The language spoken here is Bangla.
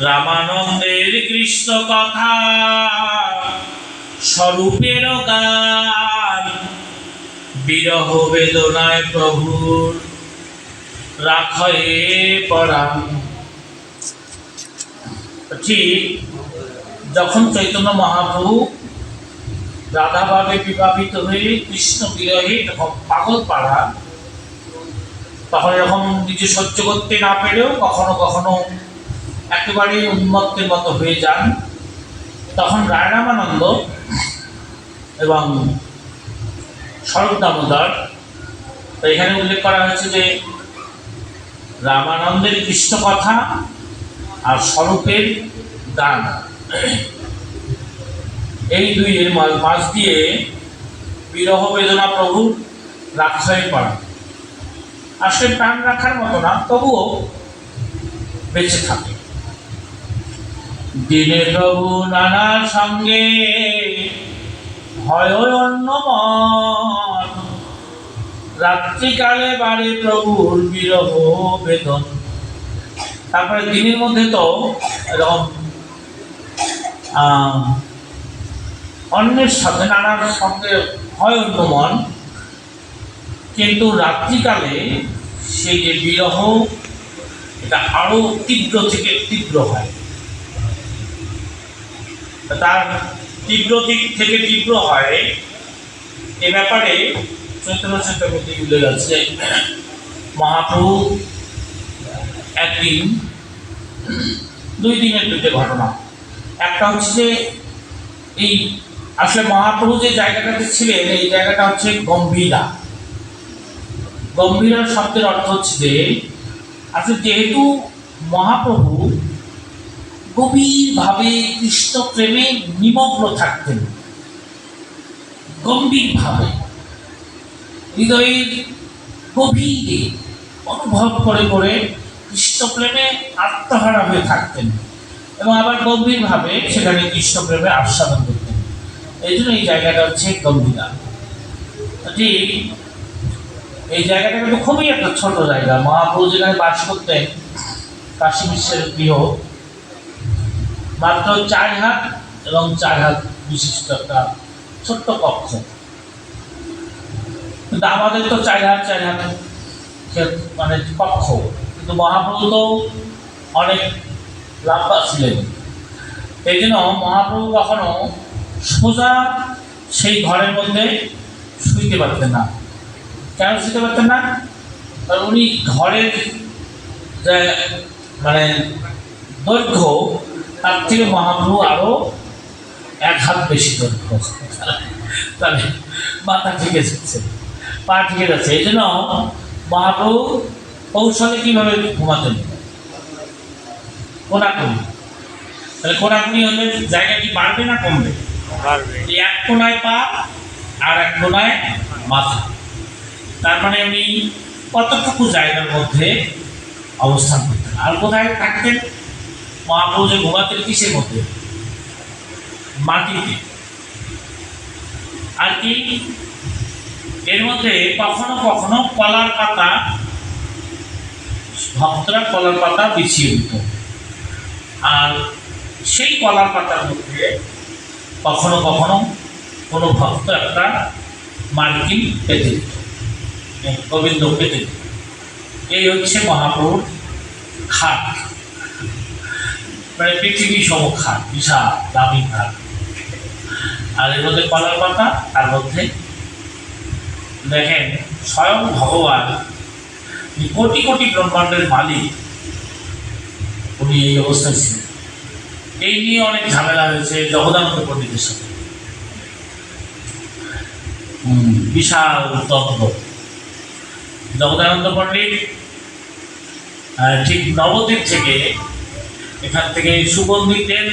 রামানন্দের কৃষ্ণ কথা, স্বরূপের গান, বিরহ বেদনায় প্রভুর রাখয়ে পরাণ ঠিক যখন চৈতন্য মহাপ্রভু রাধাভাবে বিভাবিত হয়ে কৃষ্ণ বিরহে তখন পাগল পাড়া, তখন এরকম নিজে সহ্য করতে না পেরেও কখনো কখনো একেবারে উন্মত্তের মতো হয়ে যান। তখন রায় রামানন্দ এবং স্বরূপ দামোদর এখানে উল্লেখ করা হয়েছে যে রামানন্দের কৃষ্ণ কথা আর স্বরূপের গান। এই দুই মাঝ দিয়ে বিরহ বেদনা প্রভু রাক্ষায় পড়া আসলে প্রাণ রাখার মতো না, তবুও বেঁচে থাকে। দিনে প্রভু নানার সঙ্গে হয় অন্য মন। রাত্রিকালে বাড়ে প্রভুর বিরহ বেদন। তারপরে দিনের মধ্যে তো এরকম অন্যের সাথে, নানার সঙ্গে হয় অন্য মন। কিন্তু রাত্রিকালে সেই যে বিরহ, এটা আরও তীব্র থেকে তীব্র হয়। তার তীব্র দিক থেকে তীব্র হয়। এ ব্যাপারে চৈতন্য চৈতন্যতে উল্লেখ আছে মহাপ্রভু, একদিন, দুই দিনের দুটো ঘটনা। একটা হচ্ছে এই আসলে মহাপ্রভু যে জায়গাটাতে ছিলেন, এই জায়গাটা হচ্ছে গম্ভীরা। গম্ভীরা শব্দের অর্থ হচ্ছে যে, আসলে যেহেতু মহাপ্রভু গভীরভাবে কৃষ্ণ প্রেমে নিমগ্ন থাকতেন। গম্ভীরভাবে। হৃদয়ের গভীরে অনুভব করে করে কৃষ্ণ প্রেমে আত্মহারা হয়ে থাকতেন এবং আবার গম্ভীরভাবে সেখানে কৃষ্ণ প্রেমে আস্বাদন করতেন। এই জন্য এই জায়গাটা হচ্ছে গম্ভীরা। ঠিক এই জায়গাটা কিন্তু খুবই একটা ছোট জায়গা। মহাপ্রভু যেখানে বাস করতেন, কাশী বিশ্বের গৃহ মাত্র চার হাত এবং চার হাত বিশিষ্ট একটা ছোট্ট কক্ষ। কিন্তু আমাদের তো চার হাত চার হাত মানে কক্ষ। কিন্তু মহাপ্রভু তো অনেক লম্বা ছিলেন। এই জন্য মহাপ্রভু কখনো সোজা সেই ঘরের মধ্যে শুইতে পারতেন না। কেন শুতে পারতেন না? কারণ উনি ঘরের যে মানে দৈর্ঘ্য তার থেকে মহাপ্রভু আরও এক হাত বেশি দৈর্ঘ্য তাহলে মাথা ঠিকে যাচ্ছে পা ঠিকে যাচ্ছে। এই জন্য মহাপ্রভু কৌশলে কীভাবে ঘুমাতেন? কোনাকুনি। তাহলে কোনাকুনি হলে জায়গা কি বাড়বে না কমবে? এক কোনায় পা আর এক কোনায় মাথা। তার মানে উনি কতটুকু জায়গার মধ্যে অবস্থান করতেন আর কোথায় থাকতেন? মহাপ্রভু যে ঘুমাতেন কিসের মধ্যে? মাটিতে। আর কি? এর মধ্যে কখনো কখনো কলার পাতা, ভক্তরা কলার পাতা বিছিয়ে দিত। আর সেই কলার পাতার মধ্যে কখনো কখনো কোনো ভক্ত একটা মার্কিন পেতে দিত, গোবিন্দ পেতে দিত। এই হচ্ছে মহাপ্রভুর খাট। মানে পৃথিবী সম খাট বিশাল, দামি খাট আর এর মধ্যে কলার পাতা, তার মধ্যে দেখেন স্বয়ং ভগবান কোটি কোটি ব্রহ্মাণ্ডের মালিক, উনি এই অবস্থায় ছিলেন। এই নিয়ে অনেক ঝামেলা হয়েছে জগদানন্দ পণ্ডিতের সাথে। বিশাল তত্ত্ব জগদানন্দ পণ্ডিত ঠিক নবদ্বীপ থেকে এখান থেকে সুগন্ধি তেল